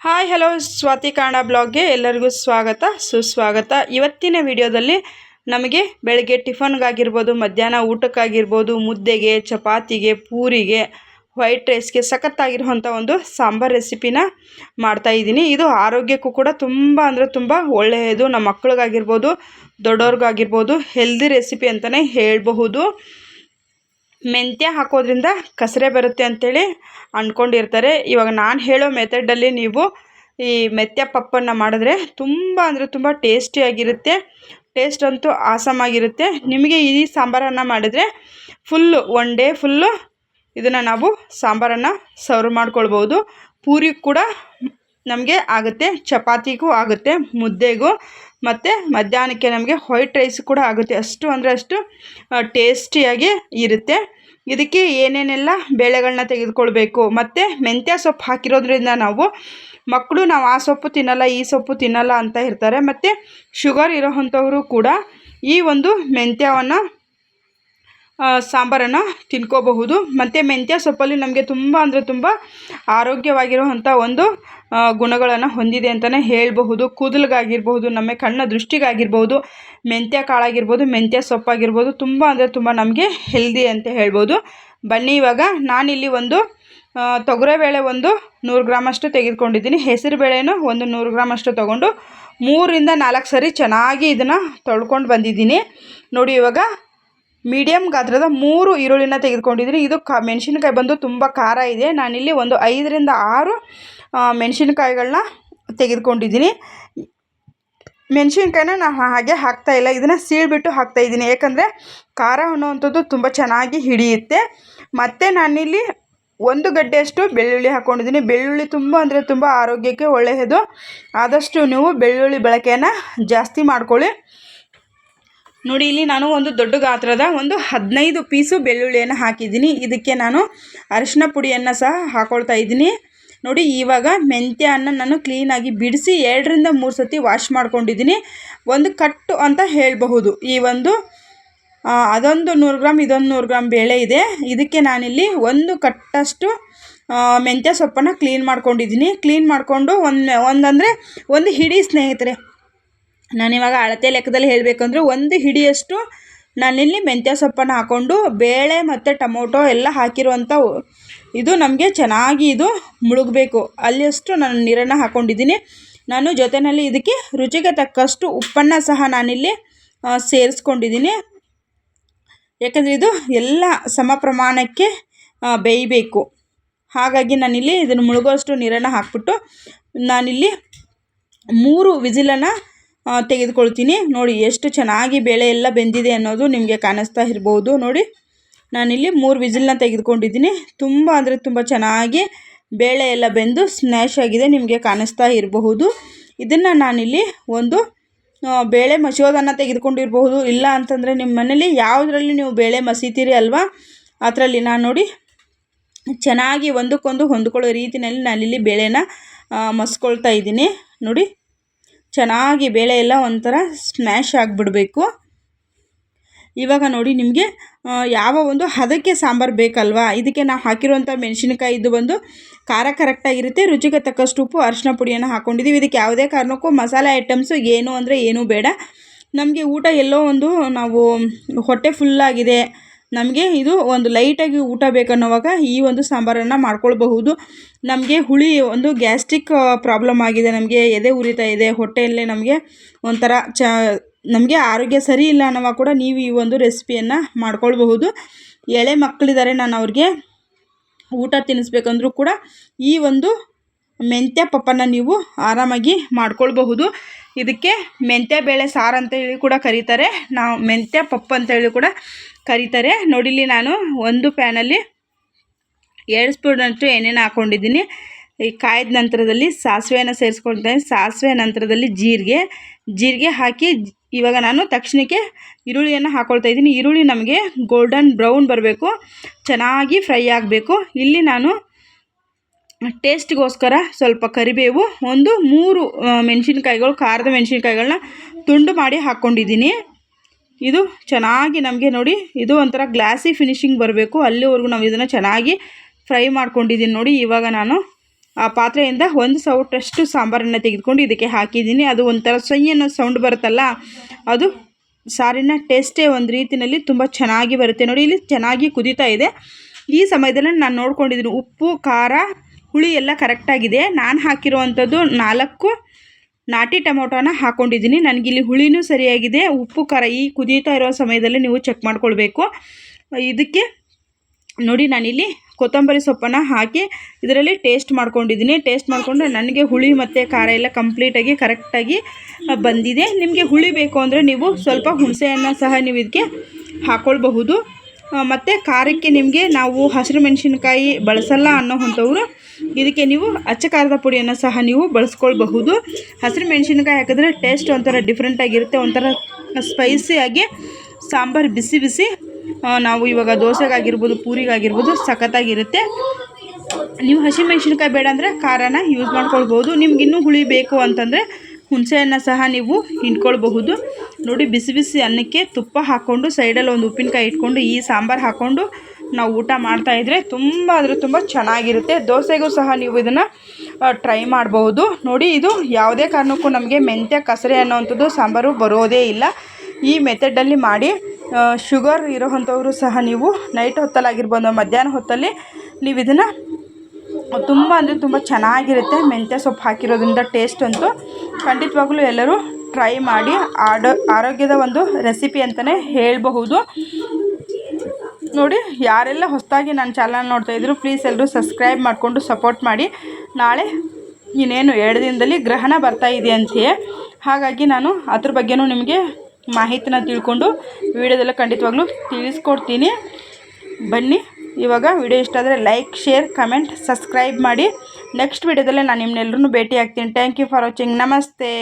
Hi, hello, Swati ಕಾಣ ಬ್ಲಾಗ್ಗೆ ಎಲ್ಲರಿಗೂ ಸ್ವಾಗತ, ಸುಸ್ವಾಗತ. ಇವತ್ತಿನ ವಿಡಿಯೋದಲ್ಲಿ ನಮಗೆ ಬೆಳಗ್ಗೆ ಟಿಫನ್ಗಾಗಿರ್ಬೋದು, ಮಧ್ಯಾಹ್ನ ಊಟಕ್ಕಾಗಿರ್ಬೋದು, ಮುದ್ದೆಗೆ, ಚಪಾತಿಗೆ, ಪೂರಿಗೆ, ವೈಟ್ ರೈಸ್ಗೆ ಸಖತ್ತಾಗಿರುವಂಥ ಒಂದು ಸಾಂಬಾರ್ ರೆಸಿಪಿನ ಮಾಡ್ತಾಯಿದ್ದೀನಿ ಇದು ಆರೋಗ್ಯಕ್ಕೂ ಕೂಡ ತುಂಬ ಅಂದರೆ ತುಂಬ ಒಳ್ಳೆಯದು. ನಮ್ಮ ಮಕ್ಕಳಿಗಾಗಿರ್ಬೋದು ದೊಡ್ಡವ್ರಿಗಾಗಿರ್ಬೋದು ಹೆಲ್ದಿ ರೆಸಿಪಿ ಅಂತಲೇ ಹೇಳಬಹುದು. ಮೆಂತ್ಯ ಹಾಕೋದ್ರಿಂದ ಕಸರೆ ಬರುತ್ತೆ ಅಂಥೇಳಿ ಅಂದ್ಕೊಂಡಿರ್ತಾರೆ. ಇವಾಗ ನಾನು ಹೇಳೋ ಮೆಥಡಲ್ಲಿ ನೀವು ಈ ಮೆಂತ್ಯ ಪಪ್ಪನ್ನು ಮಾಡಿದ್ರೆ ತುಂಬ ಅಂದರೆ ತುಂಬ ಟೇಸ್ಟಿಯಾಗಿರುತ್ತೆ ಟೇಸ್ಟ್ ಅಂತೂ ಆಸಮಾಗಿರುತ್ತೆ ನಿಮಗೆ ಈ ಸಾಂಬಾರನ್ನು ಮಾಡಿದರೆ ಫುಲ್ಲು ಒನ್ ಡೇ ಫುಲ್ಲು ಇದನ್ನು ನಾವು ಸಾಂಬಾರನ್ನು ಸರ್ವ್ ಮಾಡ್ಕೊಳ್ಬೋದು. ಪೂರಿ ಕೂಡ ನಮಗೆ ಆಗುತ್ತೆ, ಚಪಾತಿಗೂ ಆಗುತ್ತೆ, ಮುದ್ದೆಗೂ ಮತ್ತು ಮಧ್ಯಾಹ್ನಕ್ಕೆ ನಮಗೆ ವೈಟ್ ರೈಸ್ ಕೂಡ ಆಗುತ್ತೆ. ಅಷ್ಟು ಅಂದರೆ ಅಷ್ಟು ಟೇಸ್ಟಿಯಾಗಿ ಇರುತ್ತೆ. ಇದಕ್ಕೆ ಏನೇನೆಲ್ಲ ಬೇಳೆಗಳನ್ನ ತೆಗೆದುಕೊಳ್ಬೇಕು? ಮತ್ತು ಮೆಂತ್ಯ ಸೊಪ್ಪು ಹಾಕಿರೋದ್ರಿಂದ ನಾವು ಮಕ್ಕಳು ನಾವು ಆ ಸೊಪ್ಪು ತಿನ್ನಲ್ಲ, ಈ ಸೊಪ್ಪು ತಿನ್ನಲ್ಲ ಅಂತ ಇರ್ತಾರೆ ಮತ್ತು ಶುಗರ್ ಇರೋವಂಥವರು ಕೂಡ ಈ ಒಂದು ಮೆಂತ್ಯವನ್ನು ಸಾಂಬಾರನ್ನು ತಿನ್ಕೋಬಹುದು. ಮತ್ತು ಮೆಂತ್ಯ ಸೊಪ್ಪಲ್ಲಿ ನಮಗೆ ತುಂಬ ಅಂದರೆ ತುಂಬ ಆರೋಗ್ಯವಾಗಿರುವಂಥ ಒಂದು ಗುಣಗಳನ್ನು ಹೊಂದಿದೆ ಅಂತಲೇ ಹೇಳಬಹುದು. ಕೂದಲಿಗಾಗಿರ್ಬೋದು ನಮ್ಮ ಕಣ್ಣ ದೃಷ್ಟಿಗಾಗಿರ್ಬೋದು ಮೆಂತ್ಯ ಕಾಳಾಗಿರ್ಬೋದು, ಮೆಂತ್ಯ ಸೊಪ್ಪಾಗಿರ್ಬೋದು, ತುಂಬ ಅಂದರೆ ತುಂಬ ನಮಗೆ ಹೆಲ್ದಿ ಅಂತ ಹೇಳ್ಬೋದು ಬನ್ನಿ ಇವಾಗ, ನಾನಿಲ್ಲಿ ಒಂದು ತೊಗರೆಬೇಳೆ ಒಂದು ನೂರು ಗ್ರಾಮಷ್ಟು ತೆಗೆದುಕೊಂಡಿದ್ದೀನಿ. ಹೆಸರು ಬೇಳೆನೂ ಒಂದು ನೂರು ಗ್ರಾಮಷ್ಟು ತೊಗೊಂಡು ಮೂರಿಂದ ನಾಲ್ಕು ಸರಿ ಚೆನ್ನಾಗಿ ಇದನ್ನು ತೊಳ್ಕೊಂಡು ಬಂದಿದ್ದೀನಿ. ನೋಡಿ ಇವಾಗ ಮೀಡಿಯಮ್ ಗಾತ್ರದ ಮೂರು ಈರುಳ್ಳಿನ ತೆಗೆದುಕೊಂಡಿದ್ದೀನಿ. ಇದು ಕ, ಮೆಣಸಿನ್ಕಾಯಿ ಬಂದು ತುಂಬ ಖಾರ ಇದೆ. ನಾನಿಲ್ಲಿ ಒಂದು ಐದರಿಂದ ಆರು ಮೆಣಸಿನ್ಕಾಯಿಗಳನ್ನ ತೆಗೆದುಕೊಂಡಿದ್ದೀನಿ. ಮೆಣಸಿನ್ಕಾಯಿನ ನಾನು ಹಾಗೆ ಹಾಕ್ತಾಯಿಲ್ಲ ಇದನ್ನು ಸೀಳ್ಬಿಟ್ಟು ಹಾಕ್ತಾಯಿದ್ದೀನಿ ಯಾಕಂದರೆ ಖಾರ ಅನ್ನುವಂಥದ್ದು ತುಂಬ ಚೆನ್ನಾಗಿ ಹಿಡಿಯುತ್ತೆ. ಮತ್ತು ನಾನಿಲ್ಲಿ ಒಂದು ಗಡ್ಡೆಯಷ್ಟು ಬೆಳ್ಳುಳ್ಳಿ ಹಾಕ್ಕೊಂಡಿದ್ದೀನಿ ಬೆಳ್ಳುಳ್ಳಿ ತುಂಬ ಅಂದರೆ ತುಂಬ ಆರೋಗ್ಯಕ್ಕೆ ಒಳ್ಳೆಯದು. ಆದಷ್ಟು ನೀವು ಬೆಳ್ಳುಳ್ಳಿ ಬಳಕೆಯನ್ನು ಜಾಸ್ತಿ ಮಾಡ್ಕೊಳ್ಳಿ. ನೋಡಿ, ಇಲ್ಲಿ ನಾನು ಒಂದು ದೊಡ್ಡ ಗಾತ್ರದ ಒಂದು ಹದಿನೈದು ಪೀಸು ಬೆಳ್ಳುಳ್ಳಿಯನ್ನು ಹಾಕಿದ್ದೀನಿ. ಇದಕ್ಕೆ ನಾನು ಅರಿಶಿನ ಪುಡಿಯನ್ನು ಸಹ ಹಾಕೊಳ್ತಾ ಇದ್ದೀನಿ. ನೋಡಿ, ಇವಾಗ ಮೆಂತ್ಯವನ್ನು ನಾನು ಕ್ಲೀನಾಗಿ ಬಿಡಿಸಿ ಎರಡರಿಂದ ಮೂರು ಸತಿ ವಾಶ್ ಮಾಡ್ಕೊಂಡಿದ್ದೀನಿ. ಒಂದು ಕಟ್ಟು ಅಂತ ಹೇಳಬಹುದು. ಈ ಒಂದು ಅದೊಂದು ನೂರು ಗ್ರಾಮ್ ಇದೊಂದು ನೂರು ಗ್ರಾಮ್ ಬೇಳೆ ಇದೆ. ಇದಕ್ಕೆ ನಾನಿಲ್ಲಿ ಒಂದು ಕಟ್ಟಷ್ಟು ಮೆಂತ್ಯ ಸೊಪ್ಪನ್ನು ಕ್ಲೀನ್ ಮಾಡ್ಕೊಂಡಿದ್ದೀನಿ. ಕ್ಲೀನ್ ಮಾಡಿಕೊಂಡು ಒಂದು ಒಂದಂದರೆ ಒಂದು ಹಿಡಿ ಸ್ನೇಹಿತರೆ ನಾನಿವಾಗ ಅಳತೆ ಲೆಕ್ಕದಲ್ಲಿ ಹೇಳಬೇಕಂದ್ರೆ ಒಂದು ಹಿಡಿಯಷ್ಟು ನಾನಿಲ್ಲಿ ಮೆಂತ್ಯ ಸೊಪ್ಪನ್ನು ಹಾಕ್ಕೊಂಡು ಬೇಳೆ ಮತ್ತು ಟೊಮೊಟೊ ಎಲ್ಲ ಹಾಕಿರುವಂಥ ಇದು ನಮಗೆ ಚೆನ್ನಾಗಿ ಇದು ಮುಳುಗಬೇಕು. ಅಲ್ಲಿಯಷ್ಟು ನಾನು ನೀರನ್ನು ಹಾಕ್ಕೊಂಡಿದ್ದೀನಿ. ನಾನು ಜೊತೆಯಲ್ಲಿ ಇದಕ್ಕೆ ರುಚಿಗೆ ತಕ್ಕಷ್ಟು ಉಪ್ಪನ್ನು ಸಹ ನಾನಿಲ್ಲಿ ಸೇರಿಸ್ಕೊಂಡಿದ್ದೀನಿ. ಯಾಕಂದರೆ ಇದು ಎಲ್ಲ ಸಮ ಪ್ರಮಾಣಕ್ಕೆ ಬೇಯಬೇಕು. ಹಾಗಾಗಿ ನಾನಿಲ್ಲಿ ಇದನ್ನು ಮುಳುಗೋಷ್ಟು ನೀರನ್ನು ಹಾಕ್ಬಿಟ್ಟು ನಾನಿಲ್ಲಿ ಮೂರು ವಿಸಿಲನ್ನು ತೆಗೆದುಕೊಳ್ತೀನಿ. ನೋಡಿ, ಎಷ್ಟು ಚೆನ್ನಾಗಿ ಬೇಳೆ ಎಲ್ಲ ಬೆಂದಿದೆ ಅನ್ನೋದು ನಿಮಗೆ ಕಾಣಿಸ್ತಾ ಇರ್ಬೋದು. ನೋಡಿ, ನಾನಿಲ್ಲಿ ಮೂರು ವಿಜಿಲ್ನ ತೆಗೆದುಕೊಂಡಿದ್ದೀನಿ. ತುಂಬ ಅಂದರೆ ತುಂಬ ಚೆನ್ನಾಗಿ ಬೇಳೆ ಎಲ್ಲ ಬೆಂದು ಸ್ನ್ಯಾಶ್ ಆಗಿದೆ, ನಿಮಗೆ ಕಾಣಿಸ್ತಾ ಇರಬಹುದು. ಇದನ್ನು ನಾನಿಲ್ಲಿ ಒಂದು ಬೇಳೆ ಮಸಿಯೋದನ್ನು ತೆಗೆದುಕೊಂಡಿರಬಹುದು. ಇಲ್ಲ ಅಂತಂದರೆ ನಿಮ್ಮ ಮನೇಲಿ ಯಾವುದರಲ್ಲಿ ನೀವು ಬೇಳೆ ಮಸೀತೀರಿ ಅಲ್ವಾ, ಅದರಲ್ಲಿ ನಾನು ನೋಡಿ ಚೆನ್ನಾಗಿ ಒಂದಕ್ಕೊಂದು ಹೊಂದ್ಕೊಳ್ಳೋ ರೀತಿಯಲ್ಲಿ ನಾನಿಲ್ಲಿ ಬೇಳೆನ ಮಸ್ಕೊಳ್ತಾ ಇದ್ದೀನಿ. ನೋಡಿ ಚೆನ್ನಾಗಿ ಬೇಳೆ ಎಲ್ಲ ಒಂಥರ ಸ್ಮ್ಯಾಶ್ ಆಗಿಬಿಡ್ಬೇಕು. ಇವಾಗ ನೋಡಿ ನಿಮಗೆ ಯಾವ ಒಂದು ಹದಕ್ಕೆ ಸಾಂಬಾರು ಬೇಕಲ್ವಾ? ಇದಕ್ಕೆ ನಾವು ಹಾಕಿರುವಂಥ ಮೆಣಸಿನಕಾಯಿ ಇದು ಬಂದು ಖಾರ ಕರೆಕ್ಟಾಗಿರುತ್ತೆ ರುಚಿಗೆ ತಕ್ಕಷ್ಟು ಉಪ್ಪು ಅರಿಶಿನ ಪುಡಿಯನ್ನು ಹಾಕ್ಕೊಂಡಿದ್ದೀವಿ ಇದಕ್ಕೆ ಯಾವುದೇ ಕಾರಣಕ್ಕೂ ಮಸಾಲೆ ಐಟಮ್ಸು ಏನು ಅಂದರೆ ಏನೂ ಬೇಡ. ನಮಗೆ ಊಟ ಎಲ್ಲೋ ಒಂದು ನಾವು ಹೊಟ್ಟೆ ಫುಲ್ಲಾಗಿದೆ ನಮಗೆ ಇದು ಒಂದು ಲೈಟಾಗಿ ಊಟ ಬೇಕನ್ನುವಾಗ ಈ ಒಂದು ಸಾಂಬಾರನ್ನು ಮಾಡ್ಕೊಳ್ಬಹುದು. ನಮಗೆ ಹುಳಿ ಒಂದು ಗ್ಯಾಸ್ಟ್ರಿಕ್ ಪ್ರಾಬ್ಲಮ್ ಆಗಿದೆ. ನಮಗೆ ಎದೆ ಉರಿತಾ ಇದೆ. ಹೊಟ್ಟೆಯಲ್ಲೇ ನಮಗೆ ಒಂಥರ ಚ, ನಮಗೆ ಆರೋಗ್ಯ ಸರಿ ಇಲ್ಲ ಅನ್ನೋವಾಗ ಕೂಡ ನೀವು ಈ ಒಂದು ರೆಸಿಪಿಯನ್ನು ಮಾಡ್ಕೊಳ್ಬಹುದು. ಎಳೆ ಮಕ್ಕಳಿದ್ದಾರೆ ನಾನು ಅವ್ರಿಗೆ ಊಟ ತಿನ್ನಿಸ್ಬೇಕಂದ್ರೂ ಕೂಡ ಈ ಒಂದು ಮೆಂತ್ಯ ಪಪ್ಪನ್ನು ನೀವು ಆರಾಮಾಗಿ ಮಾಡ್ಕೊಳ್ಬಹುದು. ಇದಕ್ಕೆ ಮೆಂತ್ಯ ಬೇಳೆ ಸಾರು ಅಂತ ಹೇಳಿ ಕೂಡ ಕರೀತಾರೆ. ನಾವು ಮೆಂತ್ಯ ಪಪ್ಪು ಅಂತ ಹೇಳಿ ಕೂಡ ಕರೀತಾರೆ. ನೋಡಿಲಿ ನಾನು ಒಂದು ಪ್ಯಾನಲ್ಲಿ ಎರಡು ಸ್ಪೂನಷ್ಟು ಎಣ್ಣೆನ ಹಾಕ್ಕೊಂಡಿದ್ದೀನಿ ಈ ಕಾಯ್ದ ನಂತರದಲ್ಲಿ ಸಾಸಿವೆಯನ್ನು ಸೇರಿಸ್ಕೊಳ್ತೇನೆ. ಸಾಸಿವೆ ನಂತರದಲ್ಲಿ ಜೀರಿಗೆ. ಜೀರಿಗೆ ಹಾಕಿ ಇವಾಗ ನಾನು ತಕ್ಷಣಕ್ಕೆ ಈರುಳ್ಳಿಯನ್ನು ಹಾಕ್ಕೊಳ್ತಾ ಇದ್ದೀನಿ. ಈರುಳ್ಳಿ ನಮಗೆ ಗೋಲ್ಡನ್ ಬ್ರೌನ್ ಬರಬೇಕು. ಚೆನ್ನಾಗಿ ಫ್ರೈ ಆಗಬೇಕು. ಇಲ್ಲಿ ನಾನು ಟೇಸ್ಟ್ಗೋಸ್ಕರ ಸ್ವಲ್ಪ ಕರಿಬೇವು, ಒಂದು ಮೂರು ಮೆಣಸಿನ್ಕಾಯಿಗಳು, ಖಾರದ ಮೆಣಸಿನ್ಕಾಯಿಗಳನ್ನ ತುಂಡು ಮಾಡಿ ಹಾಕ್ಕೊಂಡಿದ್ದೀನಿ. ಇದು ಚೆನ್ನಾಗಿ ನಮಗೆ ನೋಡಿ, ಇದು ಒಂಥರ ಗ್ಲಾಸಿ ಫಿನಿಶಿಂಗ್ ಬರಬೇಕು. ಅಲ್ಲಿವರೆಗೂ ನಾವು ಇದನ್ನು ಚೆನ್ನಾಗಿ ಫ್ರೈ ಮಾಡ್ಕೊಂಡಿದ್ದೀನಿ ನೋಡಿ, ಇವಾಗ ನಾನು ಆ ಪಾತ್ರೆಯಿಂದ ಒಂದು ಸೌಟಷ್ಟು ಸಾಂಬಾರನ್ನು ತೆಗೆದುಕೊಂಡು ಇದಕ್ಕೆ ಹಾಕಿದ್ದೀನಿ. ಅದು ಒಂಥರ ಸೈ ಅನ್ನೋ ಸೌಂಡ್ ಬರುತ್ತಲ್ಲ, ಅದು ಸಾರಿನ ಟೇಸ್ಟೇ ಒಂದು ರೀತಿಯಲ್ಲಿ ತುಂಬ ಚೆನ್ನಾಗಿ ಬರುತ್ತೆ. ನೋಡಿ, ಇಲ್ಲಿ ಚೆನ್ನಾಗಿ ಕುದೀತಾ ಇದೆ. ಈ ಸಮಯದಲ್ಲಿ ನಾನು ನೋಡ್ಕೊಂಡಿದ್ದೀನಿ ಉಪ್ಪು, ಖಾರ, ಹುಳಿ ಎಲ್ಲ ಕರೆಕ್ಟಾಗಿದೆ ನಾನು ಹಾಕಿರುವಂಥದ್ದು ನಾಲ್ಕು ನಾಟಿ ಟೊಮೊಟೊನ ಹಾಕ್ಕೊಂಡಿದ್ದೀನಿ ನನಗಿಲ್ಲಿ ಹುಳಿನೂ ಸರಿಯಾಗಿದೆ. ಉಪ್ಪು, ಖಾರ ಈ ಕುದೀತಾ ಇರೋ ಸಮಯದಲ್ಲಿ ನೀವು ಚೆಕ್ ಮಾಡ್ಕೊಳ್ಬೇಕು. ಇದಕ್ಕೆ ನೋಡಿ ನಾನಿಲ್ಲಿ ಕೊತ್ತಂಬರಿ ಸೊಪ್ಪನ್ನು ಹಾಕಿ ಇದರಲ್ಲಿ ಟೇಸ್ಟ್ ಮಾಡ್ಕೊಂಡಿದ್ದೀನಿ. ಟೇಸ್ಟ್ ಮಾಡಿಕೊಂಡ್ರೆ ನನಗೆ ಹುಳಿ ಮತ್ತು ಖಾರ ಎಲ್ಲ ಕಂಪ್ಲೀಟಾಗಿ, ಕರೆಕ್ಟಾಗಿ ಬಂದಿದೆ. ನಿಮಗೆ ಹುಳಿ ಬೇಕು ಅಂದರೆ ನೀವು ಸ್ವಲ್ಪ ಹುಣಸೆಯನ್ನು ಸಹ ನೀವು ಇದಕ್ಕೆ ಹಾಕ್ಕೊಳ್ಬಹುದು ಮತ್ತು ಖಾರಕ್ಕೆ ನಿಮಗೆ ನಾವು ಹಸಿರು ಮೆಣಸಿನ್ಕಾಯಿ ಬಳಸಲ್ಲ ಅನ್ನೋ ಅಂಥವ್ರು ಇದಕ್ಕೆ ನೀವು ಅಚ್ಚ ಖಾರದ ಪುಡಿಯನ್ನು ಸಹ ನೀವು ಬಳಸ್ಕೊಳ್ಬಹುದು. ಹಸಿರು ಮೆಣಸಿನಕಾಯಿ ಹಾಕಿದ್ರೆ ಟೇಸ್ಟ್ ಒಂಥರ ಡಿಫ್ರೆಂಟಾಗಿರುತ್ತೆ ಒಂಥರ ಸ್ಪೈಸಿಯಾಗಿ ಸಾಂಬಾರು ಬಿಸಿ ಬಿಸಿ ನಾವು ಇವಾಗ ದೋಸೆಗಾಗಿರ್ಬೋದು, ಪೂರಿಗಾಗಿರ್ಬೋದು ಸಖತ್ತಾಗಿರುತ್ತೆ. ನೀವು ಹಸಿಮೆಣ್ಸಿನ್ಕಾಯಿ ಬೇಡ ಅಂದರೆ ಖಾರನ ಯೂಸ್ ಮಾಡ್ಕೊಳ್ಬೋದು ನಿಮ್ಗೆ ಇನ್ನೂ ಹುಳಿ ಬೇಕು ಅಂತಂದರೆ ಹುಣಸೆಯನ್ನು ಸಹ ನೀವು ಹಿಂಡ್ಕೊಳ್ಬಹುದು. ನೋಡಿ, ಬಿಸಿ ಬಿಸಿ ಅನ್ನಕ್ಕೆ ತುಪ್ಪ ಹಾಕ್ಕೊಂಡು ಸೈಡಲ್ಲಿ ಒಂದು ಉಪ್ಪಿನಕಾಯಿ ಇಟ್ಕೊಂಡು, ಈ ಸಾಂಬಾರು ಹಾಕ್ಕೊಂಡು ನಾವು ಊಟ ಮಾಡ್ತಾಯಿದ್ರೆ ತುಂಬ ಅಂದರೆ ತುಂಬ ಚೆನ್ನಾಗಿರುತ್ತೆ. ದೋಸೆಗೂ ಸಹ ನೀವು ಇದನ್ನು ಟ್ರೈ ಮಾಡಬಹುದು ನೋಡಿ, ಇದು ಯಾವುದೇ ಕಾರಣಕ್ಕೂ ನಮಗೆ ಮೆಂತ್ಯ, ಕಸರೆ ಅನ್ನೋವಂಥದ್ದು ಸಾಂಬಾರು ಬರೋದೇ ಇಲ್ಲ. ಈ ಮೆಥಡಲ್ಲಿ ಮಾಡಿ ಶುಗರ್ ಇರೋವಂಥವರು ಸಹ ನೀವು ನೈಟ್ ಹೊತ್ತಲ್ಲಾಗಿರ್ಬೋದು, ಮಧ್ಯಾಹ್ನ ಹೊತ್ತಲ್ಲಿ ನೀವು ಇದನ್ನು, ತುಂಬ ಅಂದರೆ ತುಂಬ ಚೆನ್ನಾಗಿರುತ್ತೆ. ಮೆಂತ್ಯ ಸೊಪ್ಪು ಹಾಕಿರೋದ್ರಿಂದ ಟೇಸ್ಟ್ ಅಂತೂ ಖಂಡಿತವಾಗ್ಲೂ ಎಲ್ಲರೂ ಟ್ರೈ ಮಾಡಿ. ಆರೋಗ್ಯದ ಒಂದು ರೆಸಿಪಿ ಅಂತಲೇ ಹೇಳಬಹುದು. ನೋಡಿ, ಯಾರೆಲ್ಲ ಹೊಸದಾಗಿ ನನ್ನ ಚಾನಲ್ ನೋಡ್ತಾ ಇದ್ರು ಪ್ಲೀಸ್ ಎಲ್ಲರೂ ಸಬ್ಸ್ಕ್ರೈಬ್ ಮಾಡಿಕೊಂಡು ಸಪೋರ್ಟ್ ಮಾಡಿ. ನಾಳೆ ಇನ್ನೇನು ಎರಡು ದಿನದಲ್ಲಿ ಗ್ರಹಣ ಬರ್ತಾ ಇದೆ ಅಂತೆಯೇ. ಹಾಗಾಗಿ ನಾನು ಅದ್ರ ಬಗ್ಗೆನೂ ನಿಮಗೆ ಮಾಹಿತಿನ ತಿಳ್ಕೊಂಡು ವಿಡಿಯೋದೆಲ್ಲ ಖಂಡಿತವಾಗ್ಲೂ ತಿಳಿಸ್ಕೊಡ್ತೀನಿ. ಬನ್ನಿ, ಇವಾಗ ವಿಡಿಯೋ ಇಷ್ಟ ಆದರೆ ಲೈಕ್ ಶೇರ್ ಕಮೆಂಟ್ ಸಬ್ಸ್ಕ್ರೈಬ್ ಮಾಡಿ. ನೆಕ್ಸ್ಟ್ ವಿಡಿಯೋದಲ್ಲೇ ನಾನು ನಿಮ್ಮನ್ನೆಲ್ಲರೂ ಭೇಟಿ ಆಗ್ತೀನಿ ಥ್ಯಾಂಕ್ ಯು ಫಾರ್ ವಾಚಿಂಗ್ ನಮಸ್ತೆ.